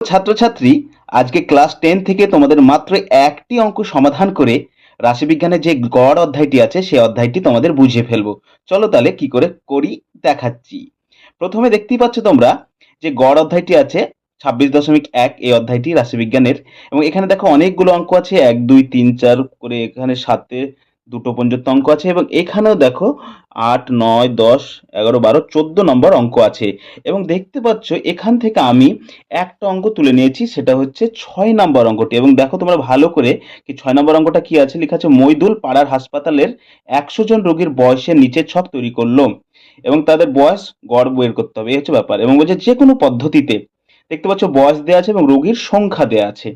ছাত্রছাত্রী, আজকে class ten থেকে তোমাদের মাত্র একটি অঙ্ক সমাধান করে রাশিবিজ্ঞানের যে গড় অধ্যায়টি আছে সেই অধ্যায়টি তোমাদের বুঝিয়ে ফেলব। চলো তাহলে কি করে করি, দেখাচ্ছি। প্রথমে দেখতেই পাচ্ছ তোমরা যে গড় অধ্যায়টি আছে, ছাব্বিশ দশমিক এক এই অধ্যায়টি রাশিবিজ্ঞানের। এবং এখানে দেখো অনেকগুলো অঙ্ক আছে, এক, দুই, তিন, চার করে এখানে সাতে দুটো পর্যন্ত অঙ্ক আছে এবং এখানেও দেখো আট, নয়, দশ, এগারো, বারো, চোদ্দ নম্বর অঙ্ক আছে। এবং দেখতে পাচ্ছ এখান থেকে আমি একটা অঙ্ক তুলে নিয়েছি, সেটা হচ্ছে ছয় নম্বর অঙ্কটি। এবং দেখো তোমরা ভালো করে কি ছয় নম্বর অঙ্কটা কি আছে? লেখা আছে, মৈদুল পাড়ার হাসপাতালের একশো জন রোগীর বয়সের নিচের ছক তৈরি করল এবং তাদের বয়স গড় বের করতে হবে। এই হচ্ছে ব্যাপার। এবং বলছে যে কোনো পদ্ধতিতে, দেখতে পাচ্ছ বয়স দেওয়া আছে এবং রোগীর সংখ্যা দেওয়া আছে।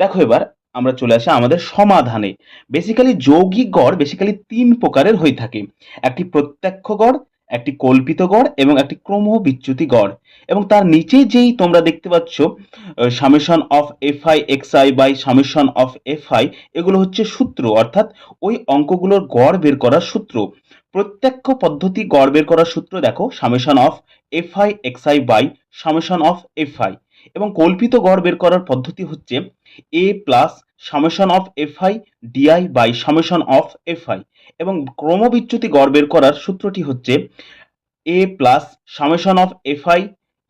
দেখো এবার আমরা চলে আসি আমাদের সমাধানে। বেসিক্যালি যৌগিক গড় বেসিক্যালি তিন প্রকারের হয়ে থাকে। একটি প্রত্যক্ষ গড়, একটি কল্পিত গড় এবং একটি ক্রম বিচ্যুতি গড়। এবং তার নিচে যেই তোমরা দেখতে পাচ্ছ summation of F I X I by summation of F I এগুলো হচ্ছে সূত্র। অর্থাৎ ওই অঙ্কগুলোর গড় বের করার সূত্র। প্রত্যক্ষ পদ্ধতি গড় বের করার সূত্র দেখো summation of F I X I by summation of F I এবং কল্পিত গড় বের করার পদ্ধতি হচ্ছে A plus summation of F I DI by summation of F I এবং ক্রমবিচ্যুতি গড় বের করার সূত্রটি হচ্ছে A plus summation of F I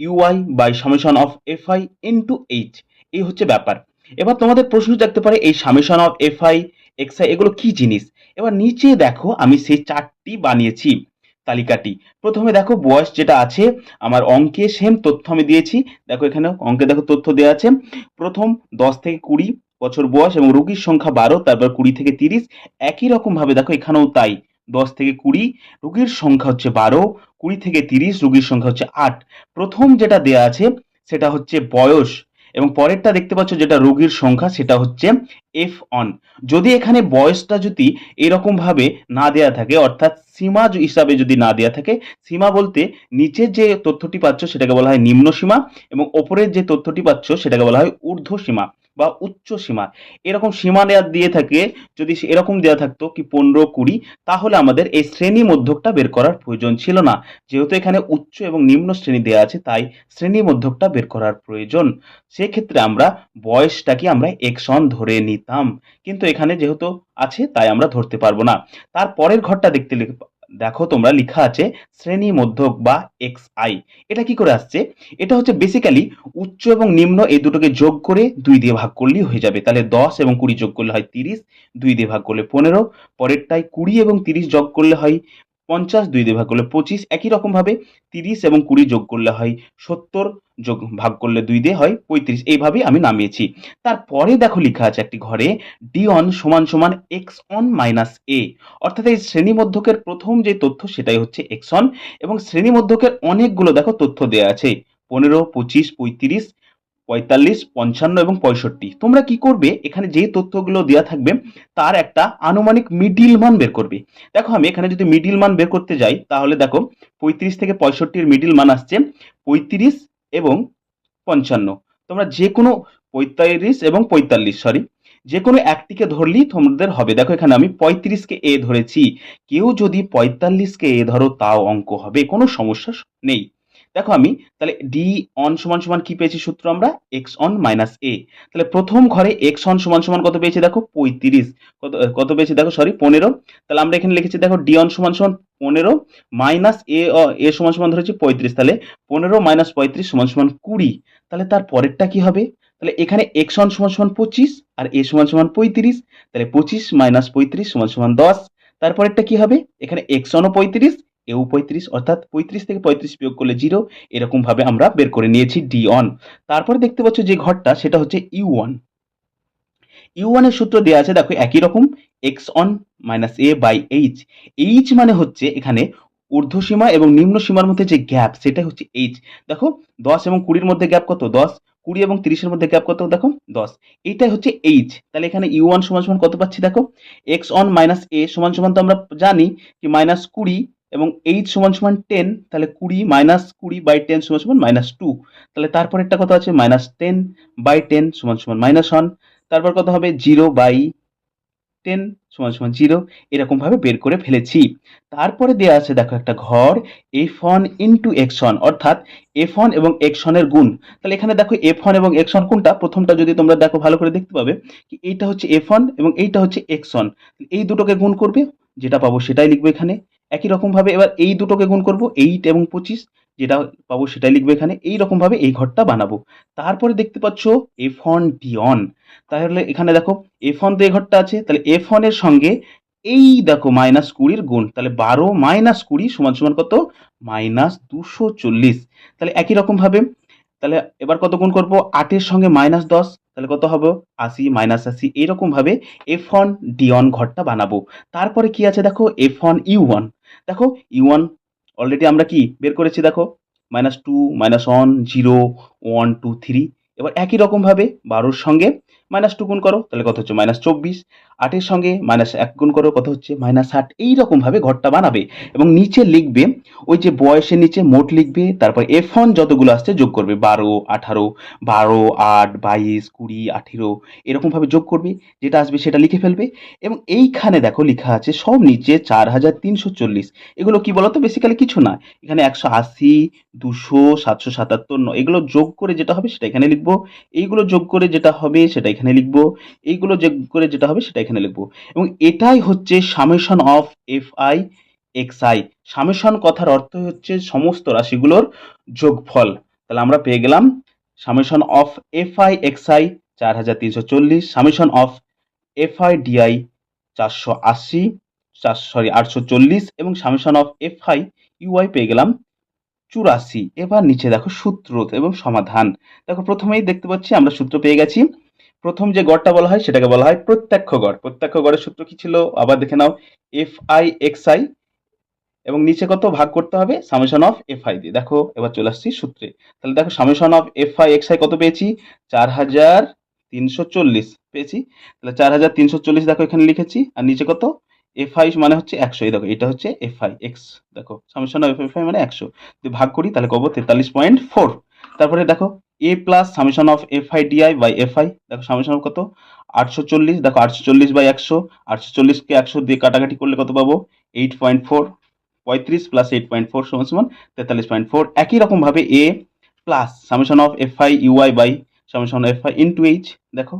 UI by summation of F I into H এই হচ্ছে ব্যাপার। এবার তোমাদের প্রশ্ন থাকতে পারে, এই summation of F I X I এগুলো কি জিনিস? এবার নিচে দেখো, আমি সেই চারটি বানিয়েছি তালিকাটি। প্রথমে দেখো, বয়স যেটা আছে, আমার অঙ্কে সেম তথ্য আমি দিয়েছি। দেখো এখানে অঙ্কে দেখো তথ্য দেওয়া আছে। প্রথম দশ থেকে কুড়ি বছর বয়স এবং রোগীর সংখ্যা বারো, তারপর কুড়ি থেকে তিরিশ, একই রকম ভাবে দেখো এখানেও তাই। দশ থেকে কুড়ি, রোগীর সংখ্যা হচ্ছে বারো, কুড়ি থেকে তিরিশ, রোগীর সংখ্যা হচ্ছে আট। প্রথম যেটা দেয়া আছে সেটা হচ্ছে বয়স এবং পরেরটা দেখতে পাচ্ছ যেটা রোগীর সংখ্যা সেটা হচ্ছে এফ অন যদি এখানে বয়সটা যদি এরকম ভাবে না দেয়া থাকে, অর্থাৎ সীমা হিসাবে যদি না দেয়া থাকে, সীমা বলতে নিচের যে তথ্যটি পাচ্ছ সেটাকে বলা হয় নিম্ন সীমা এবং ওপরের যে তথ্যটি পাচ্ছ সেটাকে বলা হয় ঊর্ধ্ব সীমা বা উচ্চ সীমা। এরকম সীমা দেওয়া দিয়ে থাকে, যদি এরকম দেওয়া থাকতো কি পনেরো, কুড়ি, তাহলে আমাদের এই শ্রেণি মধ্যকটা বের করার প্রয়োজন ছিল না। যেহেতু এখানে উচ্চ এবং নিম্ন শ্রেণি দেওয়া আছে, তাই শ্রেণি মধ্যকটা বের করার প্রয়োজন। সেক্ষেত্রে আমরা বয়সটাকে আমরা একশন ধরে নিতাম। কিন্তু এখানে যেহেতু আছে, তাই আমরা ধরতে পারব না। তার পরের ঘরটা দেখতে দেখো তোমরা লিখা আছে শ্রেণি মধ্যক বা এক্স আই এটা কি করে আসছে? এটা হচ্ছে বেসিক্যালি উচ্চ এবং নিম্ন এই দুটোকে যোগ করে দুই দিয়ে ভাগ করলেই হয়ে যাবে। তাহলে দশ এবং কুড়ি যোগ করলে হয় তিরিশ, দুই দিয়ে ভাগ করলে পনেরো, পরেরটায় কুড়ি এবং তিরিশ যোগ করলে হয় পঞ্চাশ, দুই দিয়ে ভাগ করলে পঁচিশ। একই রকমভাবে তিরিশ এবং কুড়ি যোগ করলে হয় সত্তর যোগ ভাগ করলে দুই দিয়ে হয় পঁয়ত্রিশ। এইভাবেই আমি নামিয়েছি। তারপরে দেখো লেখা আছে একটি ঘরে ডি অন সমান সমান এক্স অন মাইনাস এ অর্থাৎ এই শ্রেণি মধ্যকের প্রথম যে তথ্য সেটাই হচ্ছে এক্স অন এবং শ্রেণি মধ্যকের অনেকগুলো দেখো তথ্য দেওয়া আছে। পনেরো, পঁচিশ, পঁয়ত্রিশ, পঁয়তাল্লিশ, পঞ্চান্ন এবং পঁয়ষট্টি। তোমরা কি করবে? এখানে যে তথ্যগুলো দেওয়া থাকবে, তার একটা আনুমানিক মিডিল মান বের করবে। দেখো আমি এখানে যদি মিডিল মান বের করতে যাই, তাহলে দেখো পঁয়ত্রিশ থেকে পঁয়ষট্টির মিডিল মান আসছে। পঁয়ত্রিশ এবং পঞ্চান্ন। তোমরা যে কোনো পঁয়তাল্লিশ এবং পঁয়তাল্লিশ সরি যে কোনো একটিকে ধরলেই তোমাদের হবে। দেখো এখানে আমি পঁয়ত্রিশকে এ ধরেছি। কেউ যদি পঁয়তাল্লিশকে এ ধরো, তাও অঙ্ক হবে। কোনো সমস্যা নেই। দেখো আমি, তাহলে ডি অন সমান সমান কি পেয়েছি সূত্র আমরা? এক্স অন মাইনাস এ তাহলে প্রথম ঘরে এক্স অন সমান সমান কত পেয়েছি দেখো? পঁয়ত্রিশ। কত কত পেয়েছি দেখো? সরি পনেরো। তাহলে আমরা এখানে লিখেছি দেখো ডি অন সমান সমান পনেরো মাইনাস এ এ সমান সমান ধরেছি পঁয়ত্রিশ। তাহলে পনেরো মাইনাস পঁয়ত্রিশ সমান সমান কুড়ি। তাহলে তার পরেরটা কি হবে? তাহলে এখানে এক্স অন সমান সমান পঁচিশ আর এ সমান সমান পঁয়ত্রিশ। তাহলে পঁচিশ মাইনাস পঁয়ত্রিশ সমান সমান দশ। তারপরেরটা কি হবে? এখানে এক্স অনও পঁয়ত্রিশ এও পঁয়ত্রিশ, অর্থাৎ পঁয়ত্রিশ থেকে পঁয়ত্রিশ বিয়োগ করলে জিরো এরকমভাবে আমরা বের করে নিয়েছি ডি অন তারপরে দেখতে পাচ্ছ যে ঘরটা, সেটা হচ্ছে ইউ ওয়ান ইউ ওয়ানের সূত্র দেওয়া আছে, দেখো, একই রকম X on minus A by H H মানে হচ্ছে এখানে ঊর্ধ্ব সীমা এবং নিম্ন সীমার মধ্যে যে গ্যাপ সেটা হচ্ছে এইচ দেখো, দশ এবং কুড়ির মধ্যে গ্যাপ কত? দশ। কুড়ি এবং তিরিশের মধ্যে গ্যাপ কত? দেখো, দশ। এইটাই হচ্ছে এইচ তাহলে এখানে ইউ ওয়ান সমান সমান কত পাচ্ছি? দেখো এক্স অন মাইনাস এ সমান সমান তো আমরা জানি, কি মাইনাস কুড়ি এবং এইট সমান সমান টেন তাহলে কুড়ি মাইনাস কুড়ি বাই টেন সমান সমান মাইনাস টু তাহলে তারপর একটা কথা আছে? মাইনাস টেন বাই টেন সমান সমান মাইনাস ওয়ান তারপর কথা হবে? জিরো বাই টেন সমান সমান জিরো এরকমভাবে বের করে ফেলেছি। তারপরে দেওয়া আছে, দেখো একটা ঘর F one into X one অর্থাৎ এফ ওয়ান এবং এক্স ওয়ানের গুণ। তাহলে এখানে দেখো এফ ওয়ান এবং এক্স ওয়ান কোনটা? প্রথমটা যদি তোমরা দেখো ভালো করে দেখতে পাবে কি এইটা হচ্ছে এফ ওয়ান এবং এইটা হচ্ছে এক্স ওয়ান এই দুটোকে গুণ করবে, যেটা পাবো সেটাই লিখবে এখানে। একই রকমভাবে এবার এই দুটোকে গুণ করব এইট এবং পঁচিশ, যেটা পাবো সেটাই লিখবে এখানে এই রকম ভাবে এই ঘরটা বানাবো। তারপরে দেখতে পাচ্ছ এফ অন ডি অন তাহলে এখানে দেখো এফ অন তো এই ঘরটা আছে, তাহলে এফ এর সঙ্গে এই দেখো মাইনাস কুড়ির গুণ, তাহলে বারো মাইনাস কুড়ি সমান সমান কত? মাইনাস দুশো চল্লিশ। তাহলে একই রকম ভাবে তাহলে এবার কত গুণ করব? আটের সঙ্গে মাইনাস দশ, তাহলে কত হবে? আশি মাইনাস আশি। এইরকমভাবে এফ ওয়ান ডি ওয়ান ঘরটা বানাবো। তারপরে কি আছে দেখো? এফ ওয়ান ইউ ওয়ান দেখো ইউ ওয়ান অলরেডি আমরা কি বের করেছি দেখো? Minus two minus one zero one two three এবার একই রকমভাবে বারোর সঙ্গে মাইনাস টু গুণ করো, তাহলে কত হচ্ছে মাইনাস চব্বিশ। আটের সঙ্গে মাইনাস এক গুণ করো, কত হচ্ছে? মাইনাস আট এইরকমভাবে ঘরটা বানাবে। এবং নিচে লিখবে, ওই যে বয়সের নিচে মোট লিখবে, তারপর এফ ওয়ান যতগুলো আসছে যোগ করবে, বারো, আঠারো, বারো, আট, বাইশ, কুড়ি, আঠেরো এরকমভাবে যোগ করবে, যেটা আসবে সেটা লিখে ফেলবে। এবং এইখানে দেখো লেখা আছে, সব নিচে চার হাজার তিনশো চল্লিশ। এগুলো কি বলতো? বেসিক্যালি কিছু না। এখানে একশো আশি, দুশো, সাতশো সাতাত্তর এগুলো যোগ করে যেটা হবে সেটা এখানে লিখব। এইগুলো যোগ করে যেটা হবে সেটা এখানে লিখব। এইগুলো যে করে যেটা হবে সেটা এখানে লিখব। এবং এটাই হচ্ছে summation of F I X I summation কথার অর্থ হচ্ছে সমস্ত রাশিগুলোর যোগফল। তাহলে আমরা পেয়ে গেলাম summation of F I X I চার হাজার তিনশো চল্লিশ summation of F I DI চারশো আশি, চার সরি আটশো চল্লিশ এবং summation of F I UI পেয়ে গেলাম চুরাশি। এবার নিচে দেখো সূত্র এবং সমাধান। দেখো প্রথমেই দেখতে পাচ্ছি আমরা সূত্র পেয়ে গেছি। প্রথম যে গড়টা বলা হয় সেটাকে বলা হয় প্রত্যক্ষ গড়। প্রত্যক্ষ গড়ের সূত্র কি ছিল? আবার দেখে নাও এফ আই এক্স আই এবং নিচে কত ভাগ করতে হবে? সামেশন অফ এফ আই দিয়ে। দেখো, এবার চলে আসছি সূত্রে। তাহলে দেখো summation of F I X I কত পেয়েছি? চার হাজার তিনশো চল্লিশ পেয়েছি। তাহলে চার হাজার তিনশো চল্লিশ দেখো, এখানে লিখেছি। আর নিচে কত? এফ আই মানে হচ্ছে একশো। এই দেখো, এটা হচ্ছে এফ আই এক্স দেখো সামেশন অফ এফ আই মানে একশো। যদি ভাগ করি, তাহলে কব তেতাল্লিশ পয়েন্ট ফোর। তারপরে দেখো A plus summation of F I DI by F I দেখো সামেশন অফ কত? আটশো চল্লিশ, দেখো আটশো চল্লিশ বাই একশো, আটশো চল্লিশকে একশো দিয়ে কাটাকাটি করলে কত পাবো? এইট পয়েন্ট ফোর পঁয়ত্রিশ প্লাস এইট পয়েন্ট ফোর সমান সমান তেতাল্লিশ পয়েন্ট ফোর একই রকমভাবে A plus summation of F I UI by summation of F I into H দেখো।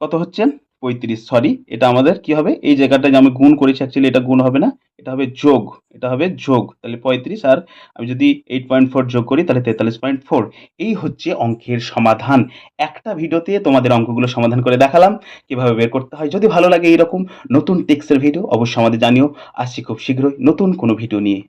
কত হচ্ছে? পঁয়ত্রিশ সরি এটা আমাদের কি হবে? এই জায়গাটা যে আমি গুণ করেছি অ্যাকচুয়ালি এটা গুণ হবে না, এটা হবে যোগ, এটা হবে যোগ, তাহলে পঁয়ত্রিশ আর আমি যদি এইট পয়েন্ট ফোর যোগ করি, তাহলে তেতাল্লিশ পয়েন্ট ফোর এই হচ্ছে অঙ্কের সমাধান। একটা ভিডিওতে তোমাদের অঙ্কগুলো সমাধান করে দেখালাম, কীভাবে বের করতে হয়। যদি ভালো লাগে এইরকম নতুন টেক্সের ভিডিও অবশ্যই আমাদের জানিও। আসছি খুব শীঘ্রই নতুন কোনো ভিডিও নিয়ে।